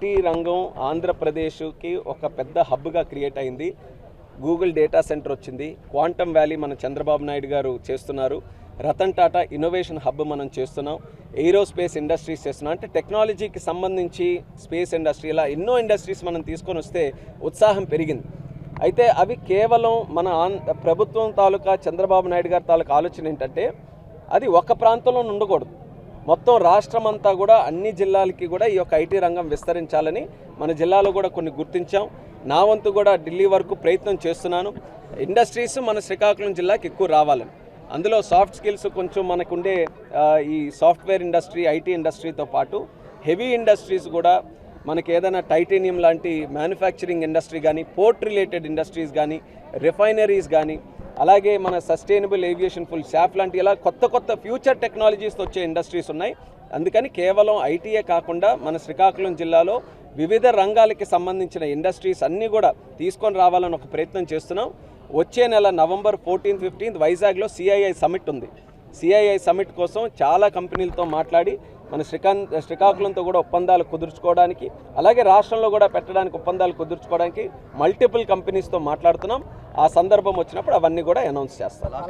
IT రంగం ఆంధ్రప్రదేశ్కి ఒక పెద్ద హబ్గా క్రియేట్ అయింది. గూగుల్ డేటా సెంటర్ వచ్చింది. క్వాంటమ్ వ్యాలీ మన చంద్రబాబు నాయుడు గారు చేస్తున్నారు. రతన్ టాటా ఇన్నోవేషన్ హబ్ మనం చేస్తున్నాం. ఏరోస్పేస్ ఇండస్ట్రీస్ చేస్తున్నాం. అంటే టెక్నాలజీకి సంబంధించి స్పేస్ ఇండస్ట్రీ ఇలా ఎన్నో ఇండస్ట్రీస్ మనం తీసుకొని వస్తే ఉత్సాహం పెరిగింది. అయితే అవి కేవలం మన ప్రభుత్వం తాలూకా చంద్రబాబు నాయుడు గారి తాలూకా ఆలోచన ఏంటంటే అది ఒక ప్రాంతంలో ఉండకూడదు మొత్తం రాష్ట్రం అంతా కూడా అన్ని జిల్లాలకి కూడా ఈ యొక్క ఐటీ రంగం విస్తరించాలని మన జిల్లాలో కూడా కొన్ని గుర్తించాం. నా వంతు కూడా ఢిల్లీ వరకు ప్రయత్నం చేస్తున్నాను. ఇండస్ట్రీస్ మన శ్రీకాకుళం జిల్లాకి ఎక్కువ రావాలని. అందులో సాఫ్ట్ స్కిల్స్ కొంచెం మనకుండే ఈ సాఫ్ట్వేర్ ఇండస్ట్రీ ఐటీ ఇండస్ట్రీతో పాటు హెవీ ఇండస్ట్రీస్ కూడా మనకి ఏదైనా టైటేనియం లాంటి మ్యానుఫ్యాక్చరింగ్ ఇండస్ట్రీ కానీ పోర్ట్ రిలేటెడ్ ఇండస్ట్రీస్ కానీ రిఫైనరీస్ కానీ అలాగే మన సస్టైనబుల్ ఏవియేషన్ ఫుల్ షాఫ్ లాంటి ఇలా కొత్త కొత్త ఫ్యూచర్ టెక్నాలజీస్తో వచ్చే ఇండస్ట్రీస్ ఉన్నాయి. అందుకని కేవలం ఐటీఏ కాకుండా మన శ్రీకాకుళం జిల్లాలో వివిధ రంగాలకి సంబంధించిన ఇండస్ట్రీస్ అన్నీ కూడా తీసుకొని రావాలని ఒక ప్రయత్నం చేస్తున్నాం. వచ్చే నెల నవంబర్ ఫోర్టీన్త్ ఫిఫ్టీన్త్ వైజాగ్లో సిఐఐ సమిట్ ఉంది. సిఐఐ సమిట్ కోసం చాలా కంపెనీలతో మాట్లాడి మన శ్రీకాం శ్రీకాకుళంతో కూడా ఒప్పందాలు కుదుర్చుకోవడానికి అలాగే రాష్ట్రంలో కూడా పెట్టడానికి ఒప్పందాలు కుదుర్చుకోవడానికి మల్టిపుల్ కంపెనీస్తో మాట్లాడుతున్నాం. ఆ సందర్భం వచ్చినప్పుడు అవన్నీ కూడా అనౌన్స్ చేస్తారు.